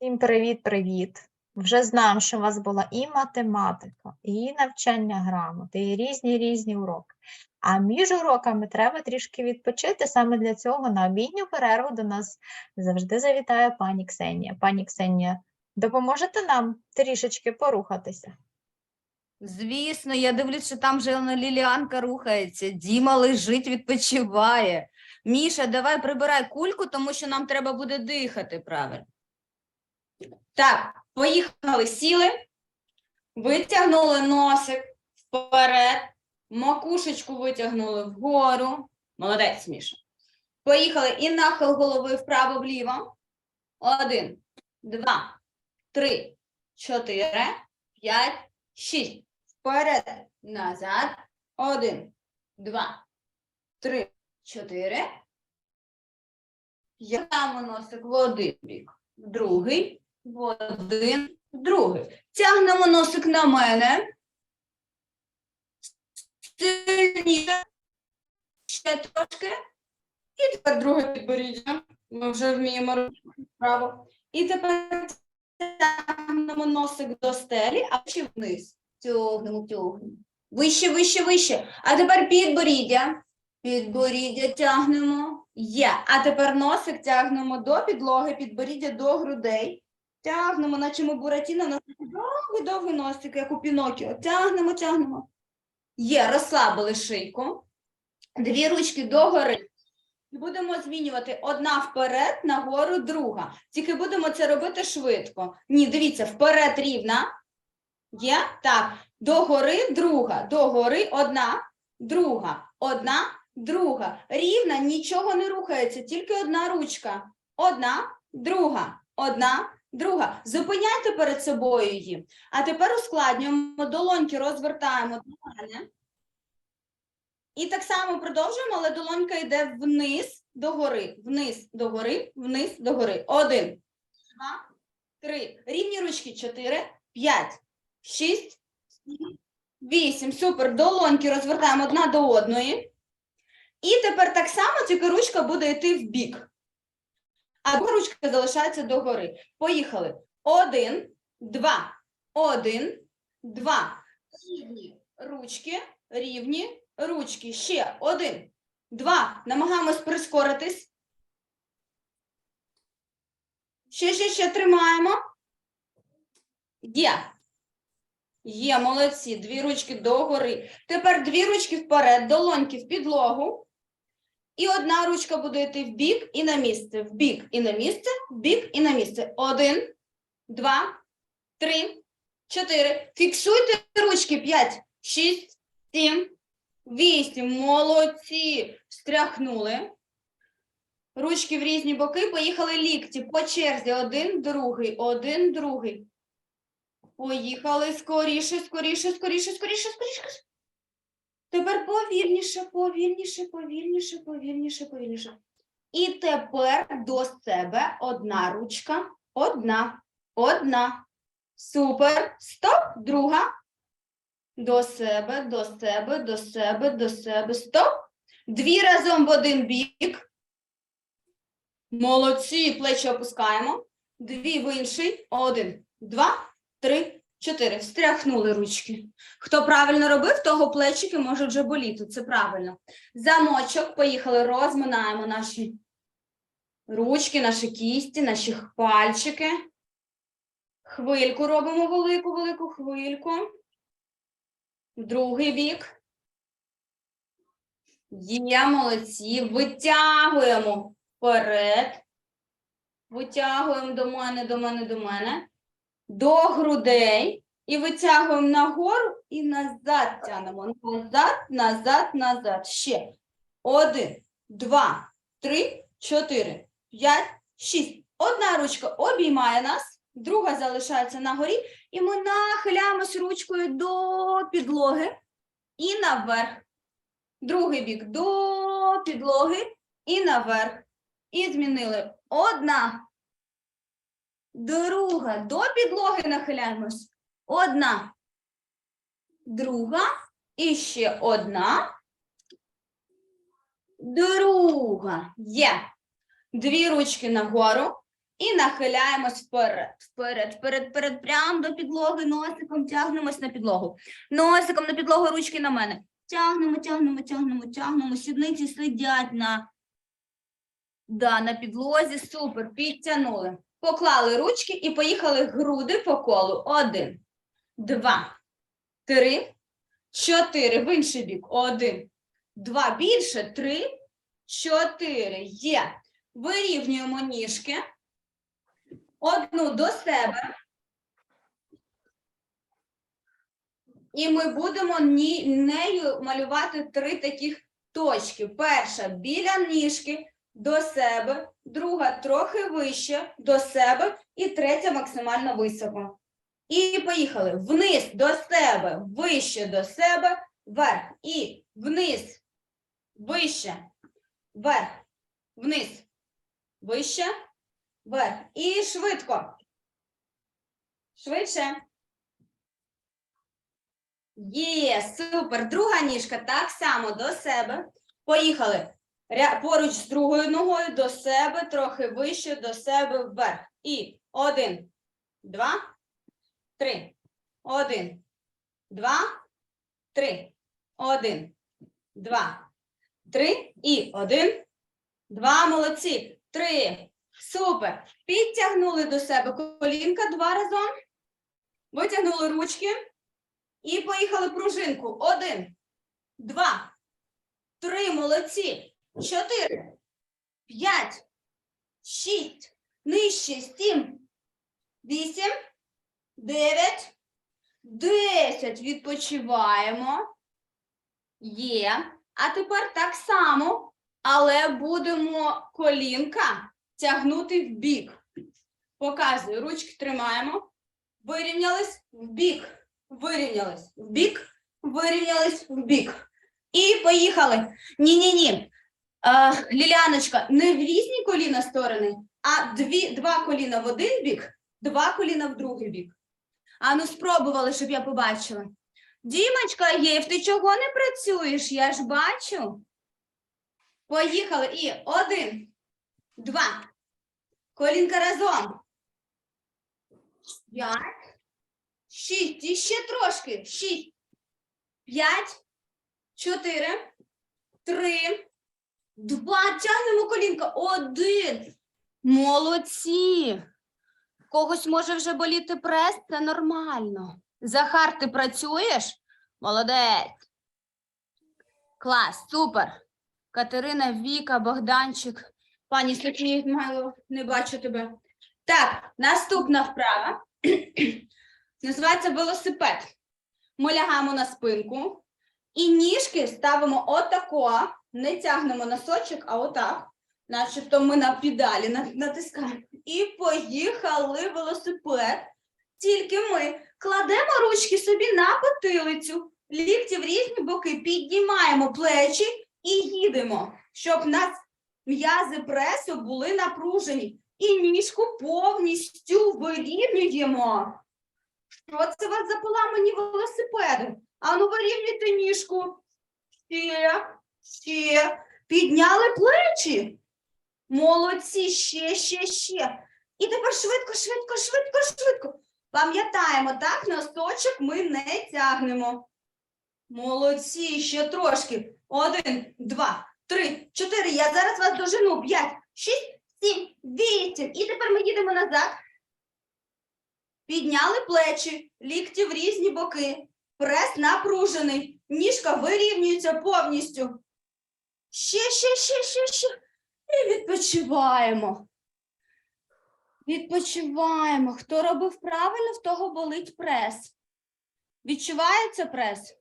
Всім привіт-привіт! Вже знаємо, що у вас була і математика, і навчання грамоти, і різні різні уроки. А між уроками треба трішки відпочити. Саме для цього на обідню перерву до нас завжди завітає пані Ксенія. Пані Ксенія, допоможете нам трішечки порухатися? Звісно, я дивлюсь, що там вже Ліліанка рухається. Діма лежить, відпочиває. Міша, давай прибирай кульку, тому що нам треба буде дихати правильно. Так, поїхали, сіли, витягнули носик вперед, макушечку витягнули вгору. Молодець, Міша. Поїхали і нахил голови вправо-вліво. Один, два, три, чотири, п'ять, шість. Вперед, назад. Один, два, три, чотири. Тягнемо носик в один бік, в другий, один, другий. Тягнемо носик на мене. Сильніше. Ще трошки. І тепер друге підборіддя. Ми вже вміємо робити. І тепер тягнемо носик до стелі, а ще вниз. Тягнемо, тягнемо. Вище, вище, вище. А тепер підборіддя. Підборіддя тягнемо. Є. А тепер носик тягнемо до підлоги, підборіддя до грудей. Тягнемо, наче ми буратіно, на довгий довгий носик, як у Пінокіо. Тягнемо, тягнемо. Є, розслабили шийку. Дві ручки догори. І будемо змінювати одна вперед, нагору, друга. Тільки будемо це робити швидко. Ні, дивіться, вперед рівна. Є? Так. Догори друга. Догори одна, друга. Одна, друга. Рівна, нічого не рухається, тільки одна ручка. Одна, друга. Одна, друга. Зупиняйте перед собою її. А тепер ускладнюємо, долоньки розвертаємо до мене. І так само продовжуємо, але долонька йде вниз догори, вниз догори, вниз догори. Один, два, три. Рівні ручки. Чотири, п'ять, шість, сім, вісім. Супер. Долоньки розвертаємо одна до одної. І тепер так само, тільки ручка буде йти в бік. А друга ручка залишається догори. Поїхали. Один, два, один, два. Рівні ручки, рівні ручки. Ще один, два. Намагаємось прискоритись. Ще, ще, ще тримаємо. Є. Є, молодці. Дві ручки догори. Тепер дві ручки вперед, долоньки в підлогу. І одна ручка буде йти в бік і на місце, в бік і на місце, в бік і на місце. Один, два, три, чотири. Фіксуйте ручки. П'ять, шість, сім, вісім. Молодці. Встряхнули. Ручки в різні боки. Поїхали лікті. По черзі. Один, другий, один, другий. Поїхали скоріше, скоріше, скоріше, скоріше, скоріше. Тепер повільніше, повільніше, повільніше, повільніше, повільніше. І тепер до себе одна ручка. Одна. Одна. Супер. Стоп. Друга. До себе, до себе, до себе, до себе. Стоп. Дві разом в один бік. Молодці. Плечі опускаємо. Дві в інший. Один, два, три, чотири. Встряхнули ручки. Хто правильно робив, того плечики можуть вже боліти. Це правильно. Замочок. Поїхали. Розминаємо наші ручки, наші кісті, наші пальчики. Хвильку робимо велику, велику хвильку. Другий бік. Є, молодці. Витягуємо вперед. Витягуємо до мене, до мене, до мене. До грудей. І витягуємо нагору і назад тянемо. Назад, назад, назад. Ще. Один, два, три, чотири, п'ять, шість. Одна ручка обіймає нас, друга залишається на горі, і ми нахиляємось ручкою до підлоги і наверх. Другий бік до підлоги і наверх. І змінили. Одна. Друга. До підлоги нахиляємось. Одна. Друга. І ще одна. Друга. Є. Дві ручки нагору. І нахиляємось вперед, вперед, вперед, вперед, прямо до підлоги, носиком тягнемось на підлогу. Носиком на підлогу, ручки на мене. Тягнемо, тягнемо, тягнемо, тягнемо. Сідниці сидять на, да, на підлозі. Супер, підтягнули. Поклали ручки і поїхали груди по колу. Один, два, три, чотири. В інший бік. Один, два. Більше. Три, чотири. Є. Вирівнюємо ніжки. Одну до себе. І ми будемо нею малювати три таких точки. Перша біля ніжки до себе, друга трохи вище до себе, і третя максимально високо. І поїхали. Вниз до себе, вище до себе, вверх. І вниз, вище, вверх, вниз, вище, вверх. І швидко. Швидше. Є, супер. Друга ніжка так само до себе. Поїхали. Поруч з другою ногою до себе, трохи вище, до себе вверх. І один, два, три. Один, два, три. Один, два, три. І один, два. Молодці. Три. Супер. Підтягнули до себе колінка два разом. Витягнули ручки. І поїхали пружинку. Один, два, три, молодці. Чотири, п'ять, шість, нижче, сім, вісім, дев'ять, десять. Відпочиваємо. Є. А тепер так само, але будемо колінка тягнути в бік. Показую. Ручки тримаємо. Вирівнялись в бік. Вирівнялись в бік, вирівнялись в бік. І поїхали. Ні-ні-ні. А, Ліляночка, не в різні коліна сторони, а дві, два коліна в один бік, два коліна в другий бік. А ну спробували, щоб я побачила. Дімочка, Єв, ти чого не працюєш? Я ж бачу. Поїхали. І один, два. Колінка разом. П'ять. Шість. І ще трошки. Шість. П'ять. Чотири. Три. Два. Тягнемо колінка. Один. Молодці. Когось може вже боліти прес, це нормально. Захар, ти працюєш? Молодець. Клас, супер. Катерина, Віка, Богданчик. Пані Софія, мало не бачу тебе. Так, наступна вправа. Називається велосипед. Ми лягаємо на спинку і ніжки ставимо отако, не тягнемо носочок, а отак, начебто ми на педалі натискаємо. І поїхали велосипед. Тільки ми кладемо ручки собі на потилицю, лікті в різні боки, піднімаємо плечі і їдемо, щоб у нас м'язи пресу були напружені. І ніжку повністю вирівнюємо. Що це у вас за поламані велосипеди? Ану, вирівнюйте ніжку. Ще, ще. Підняли плечі. Молодці, ще, ще, ще. І тепер швидко, швидко, швидко, швидко. Пам'ятаємо, так, носочок ми не тягнемо. Молодці, ще трошки. Один, два, три, чотири. Я зараз вас дожену. П'ять, шість, сім, вісім. І тепер ми їдемо назад. Підняли плечі, лікті в різні боки. Прес напружений. Ніжка вирівнюється повністю. Ще, ще, ще, ще, ще. І відпочиваємо. Відпочиваємо. Хто робив правильно, в того болить прес. Відчувається прес?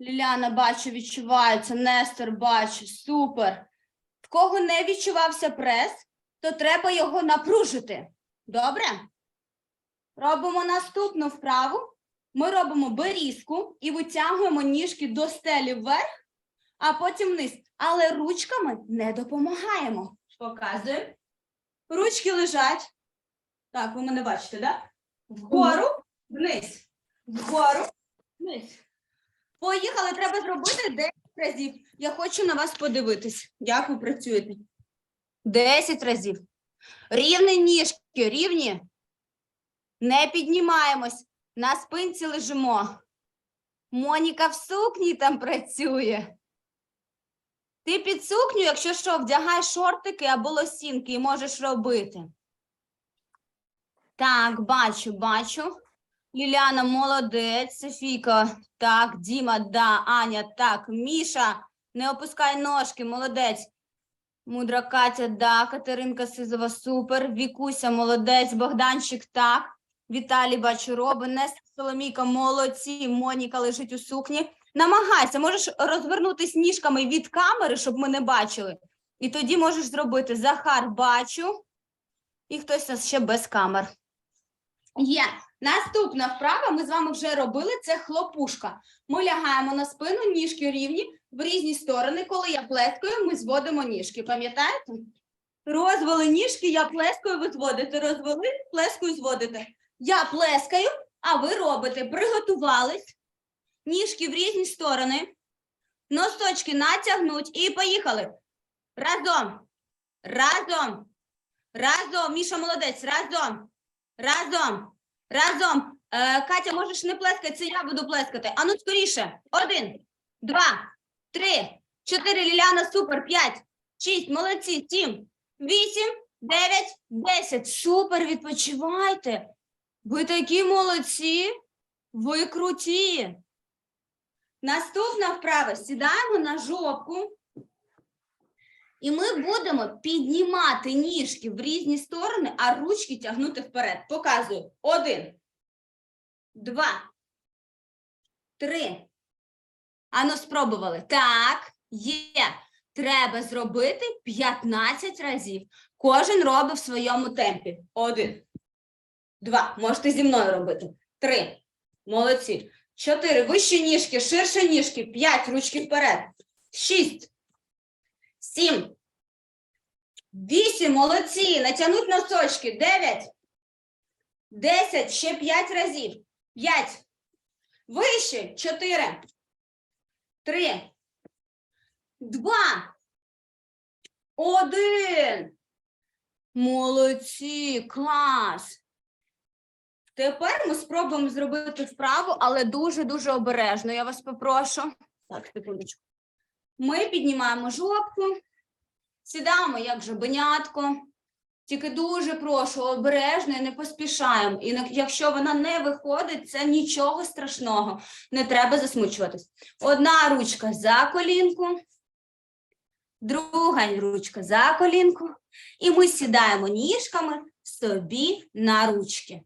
Ліляна, бачу, відчувається. Нестор, бачу. Супер. В кого не відчувався прес, то треба його напружити. Добре? Робимо наступну вправу. Ми робимо берізку і витягуємо ніжки до стелі вверх, а потім вниз. Але ручками не допомагаємо. Показуємо. Ручки лежать. Так, ви мене бачите, так? Вгору, вниз. Вгору, вниз. Поїхали, треба зробити 10 разів. Я хочу на вас подивитись, як ви працюєте. 10 разів. Рівні ніжки, рівні. Не піднімаємось. На спинці лежимо. Моніка в сукні там працює. Ти під сукню, якщо що, вдягай шортики або лосінки і можеш робити. Так, бачу, бачу. Ліляна молодець, Софійка, так, Діма, да, Аня, так, Міша, не опускай ножки, молодець. Мудра Катя, да, Катеринка Сизова, супер. Вікуся, молодець, Богданчик, так. Віталій, бачу, робить. Неста Соломійка, молодці. Моніка лежить у сукні. Намагайся, можеш розвернутись ніжками від камери, щоб ми не бачили. І тоді можеш зробити Захар, бачу. І хтось нас ще без камер. Є. Наступна вправа ми з вами вже робили. Це хлопушка. Ми лягаємо на спину, ніжки рівні в різні сторони. Коли я плескаю, ми зводимо ніжки. Пам'ятаєте? Розвели ніжки, я плескаю, ви зводите. Розвели, плескаю, зводите. Я плескаю, а ви робите. Приготувались. Ніжки в різні сторони. Носочки натягнуть і поїхали. Разом. Разом. Разом. Міша молодець. Разом. Разом. Разом. Е, Катя, можеш не плескати, це я буду плескати. Ану, скоріше. Один, два, три, чотири. Ліляна, супер. П'ять, шість, молодці, сім, вісім, дев'ять, десять. Супер, відпочивайте. Ви такі молодці. Ви круті. Наступна вправа. Сідаємо на жопку. І ми будемо піднімати ніжки в різні сторони, а ручки тягнути вперед. Показую. Один, два, три. Ану, спробували. Так, є. Треба зробити 15 разів. Кожен робить в своєму темпі. Один, два. Можете зі мною робити. Три. Молодці. Чотири. Вищі ніжки, ширше ніжки. П'ять. Ручки вперед. Шість. Сім. Вісім. Молодці. Натягнуть носочки. Дев'ять. Десять. Ще п'ять разів. П'ять. Вище. Чотири. Три. Два. Один. Молодці. Клас. Тепер ми спробуємо зробити вправу, але дуже-дуже обережно. Я вас попрошу. Так, секундочку. Ми піднімаємо жопку, сідаємо як жабенятко. Тільки дуже прошу, обережно і не поспішаємо. І якщо вона не виходить, це нічого страшного. Не треба засмучуватись. Одна ручка за колінку, друга ручка за колінку. І ми сідаємо ніжками собі на ручки.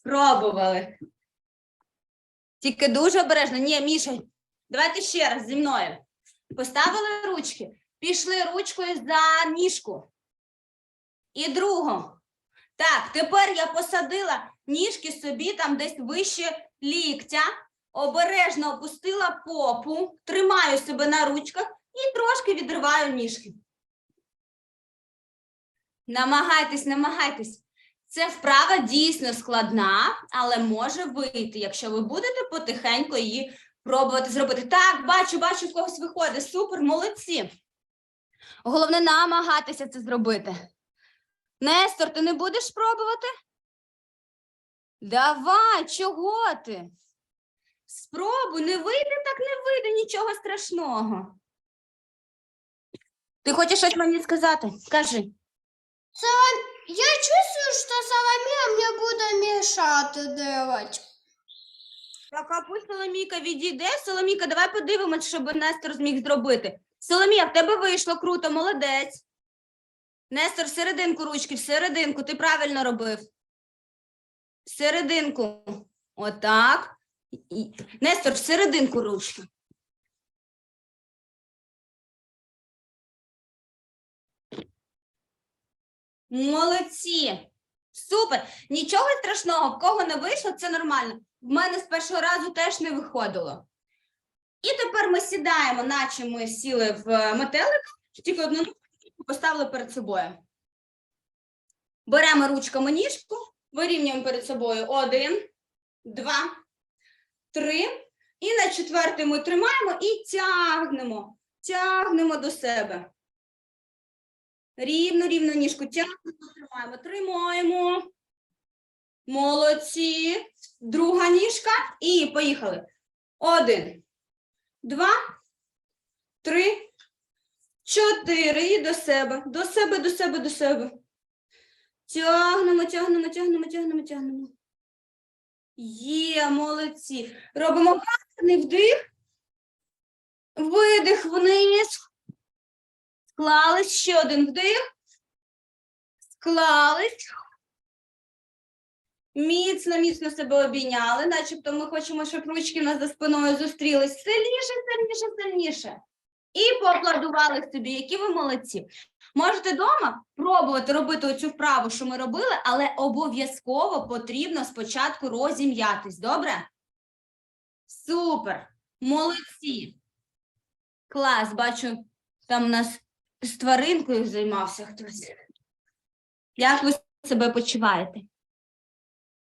Спробували. Тільки дуже обережно. Ні, Міша, давайте ще раз зі мною. Поставили ручки, пішли ручкою за ніжку. І другу. Так, тепер я посадила ніжки собі там десь вище ліктя, обережно опустила попу, тримаю себе на ручках і трошки відриваю ніжки. Намагайтесь, намагайтесь. Це вправа дійсно складна, але може вийти, якщо ви будете потихеньку її пробувати зробити. Так, бачу, бачу, в когось виходить. Супер, молодці. Головне намагатися це зробити. Нестор, ти не будеш пробувати? Давай, чого ти? Спробуй, не вийде, так не вийде, нічого страшного. Ти хочеш щось мені сказати? Скажи. Я чувствую, что Соломея мне будет мешать делать. Так, а пусть Соломійка відійде. Соломійка, давай подивимось, щоб Нестор зміг зробити. Соломія, в тебе вийшло круто, молодець. Нестор, в серединку ручки, в серединку, ти правильно робив. Серединку. Отак. Нестор, в серединку ручки. Молодці. Супер. Нічого страшного, в кого не вийшло, це нормально. В мене з першого разу теж не виходило. І тепер ми сідаємо, наче ми сіли в е, метелик, тільки одну ногу поставили перед собою. Беремо ручками ніжку, вирівнюємо перед собою один, два, три. І на четвертий ми тримаємо і тягнемо, тягнемо до себе. Рівно, рівно ніжку тягнемо, тримаємо, тримаємо. Молодці. Друга ніжка. І поїхали. Один, два, три, чотири. І до себе. До себе, до себе, до себе. Тягнемо, тягнемо, тягнемо, тягнемо, тягнемо. Є, молодці. Робимо гарний вдих. Видих вниз. Склались. Ще один вдих. Склались. Міцно, міцно себе обійняли, начебто ми хочемо, щоб ручки в нас за спиною зустрілись сильніше, сильніше, сильніше. І поаплодували собі, які ви молодці. Можете вдома пробувати робити оцю вправу, що ми робили, але обов'язково потрібно спочатку розім'ятись. Добре? Супер! Молодці! Клас, бачу, там у нас з тваринкою займався хтось. Як ви себе почуваєте?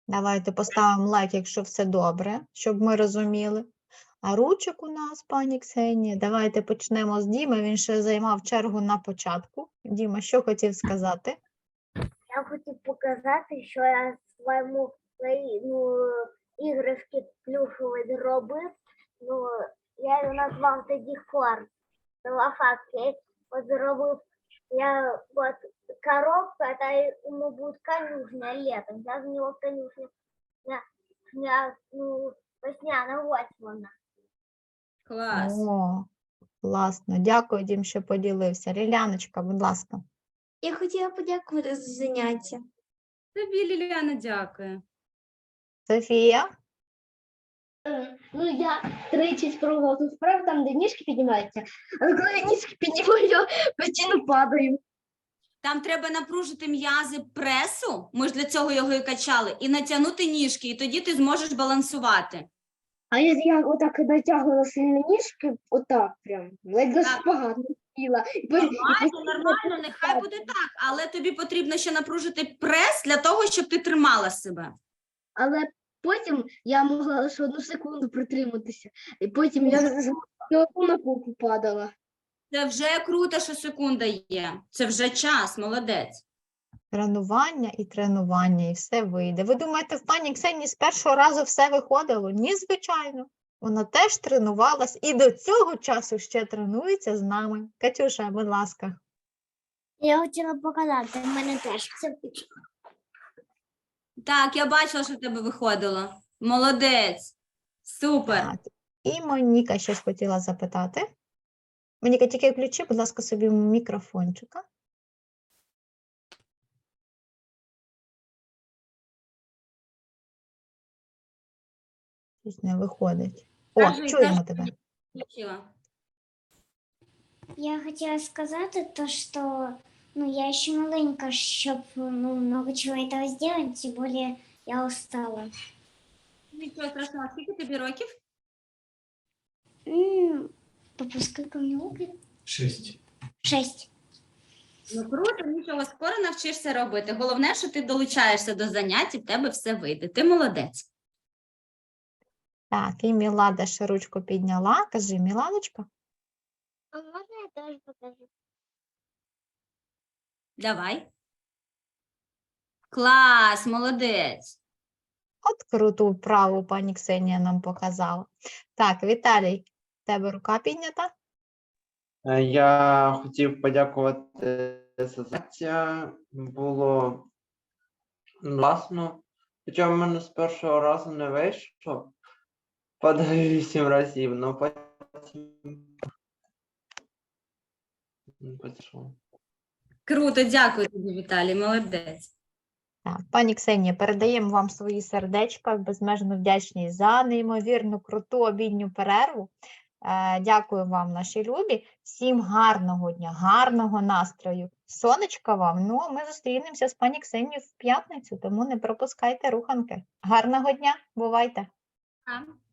Давайте поставимо лайк, якщо все добре, щоб ми розуміли. А ручок у нас, пані Ксенія, давайте почнемо з Діми. Він ще займав чергу на початку. Діма, що хотів сказати? Я хотів показати, що я своєму ну, іграшки плюшові зробив. Ну, я його назвав тоді фарм. Факт. Я от зробив, я от коробка, это ему будет конюшня летом. Я в него конюшня, я, я, ну, весняна, ось вона. Клас. О, класно. Дякую, Дім, що поділився. Ріляночка, будь ласка. Я хотіла подякувати за заняття. Тобі, Ліліана, дякую. Софія? Ну, я тричі спробувала ту справу, там, де ніжки піднімаються, але коли я ніжки піднімаю, я постійно падаю. Там треба напружити м'язи пресу, ми ж для цього його і качали, і натягнути ніжки, і тоді ти зможеш балансувати. А я, я отак натягнула сильно ніжки, отак прям, ледь Так. спогано Нормально, нормально, нехай буде так, але тобі потрібно ще напружити прес для того, щоб ти тримала себе. Але потім я могла лише одну секунду притриматися, і потім я на купу падала. Це вже круто, що секунда є. Це вже час, молодець. Тренування і тренування, і все вийде. Ви думаєте, в пані Ксенії з першого разу все виходило? Ні, звичайно. Вона теж тренувалась і до цього часу ще тренується з нами. Катюша, будь ласка. Я хотіла показати, в мене теж все пішло. Так, я бачила, що в тебе виходило. Молодець. Супер. Так. І Моніка щось хотіла запитати. Моніка, тільки включи, будь ласка, собі мікрофончика. Щось не виходить. О, Кажи, чуємо кажи. тебе. Включила. Я хотіла сказати то, що ну, я ще маленька, щоб ну, много чего этого сделать, тем более я устала. Нічого страшного, скільки тобі років? М, Папа, сколько мне лет? Шесть. Шесть. Ну круто, нічого, скоро навчишся робити. Головне, що ти долучаєшся до занять і в тебе все вийде. Ти молодець. Так, і Мілада ще ручку підняла. Кажи, Міладочка. А можна я теж покажу? Давай. Клас, молодець. От круту вправу пані Ксенія нам показала. Так, Віталій, в тебе рука піднята? Е, Я хотів подякувати за заняття. Було класно. Хоча в мене з першого разу не вийшло. Падаю вісім разів, але потім. Пішло. Круто, дякую тобі, Віталій, молодець. Так, пані Ксенія, передаємо вам свої сердечка, безмежно вдячні за неймовірну круту обідню перерву. Е, Дякую вам, наші любі. Всім гарного дня, гарного настрою. Сонечка вам. Ну, а ми зустрінемося з пані Ксенією в п'ятницю, тому не пропускайте руханки. Гарного дня, бувайте! А?